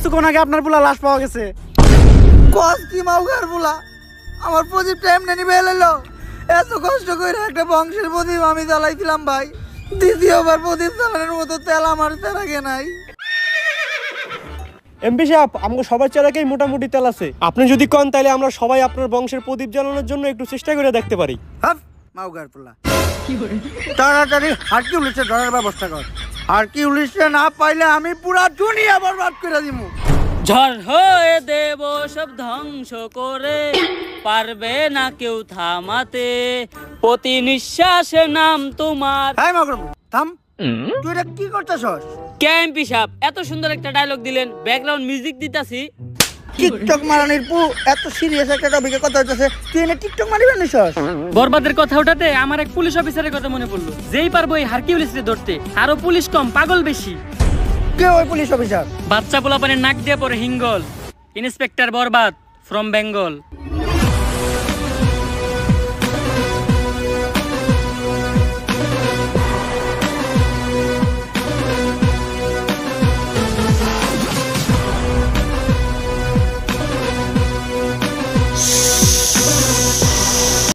কিছুক্ষণ আগে আপনার পোলা লাশ পাওয়া গেছে। কস কি মাউগার বলা আমার প্রদীপ টাইম নেনি বেলেলো এত কষ্ট করে একটা বংশের প্রদীপ আমি জ্বালাইছিলাম ভাই। দ্বিতীয়বার প্রদীপ জ্বালানোর মতো তেল আমার তেরাগে নাই। এমপি সাহেব আমাকে সবার চারাকেই মোটামুটি তেল আছে। আপনি যদি কন তাহলে আমরা সবাই আপনার বংশের প্রদীপ জ্বালানোর জন্য একটু চেষ্টা করে দেখতে পারি। হাফ মাউগার পোলা। তাড়াতাড়ি হারকিউলিসে ধরার ব্যবস্থা কর। হারকিউলিসে না পাইলে আমি পুরা দুনিয়া বরবাদ করে দিমু। ঝড় হয়ে দেব সব ধ্বংস করে পারবে না কেউ থামাতে। প্রতি নিঃশ্বাসে নাম তোমার। হাই মাগরম থাম। তুই এটা কি করতেছস? ক্যাম্পি সাহেব এত সুন্দর একটা ডায়লগ দিলেন। ব্যাকগ্রাউন্ড মিউজিক দিতাছি। টিকটক মারানির পু এত সিরিয়াস একটা টপিকে কথা হইতেছে। তুই এনে টিকটক মারিবে নিছস? বরবাদের কথা ওঠাতে আমার এক পুলিশ অফিসারের কথা মনে পড়ল। যেই পারব এই হারকিউলিসকে ধরতে। আরও পুলিশ কম পাগল বেশি। কে ওই পুলিশ অফিসার? বাচ্চা পোলাপানের নাক দিয়ে পরে হিঙ্গল। ইন্সপেক্টর বরবাদ ফ্রম বেঙ্গল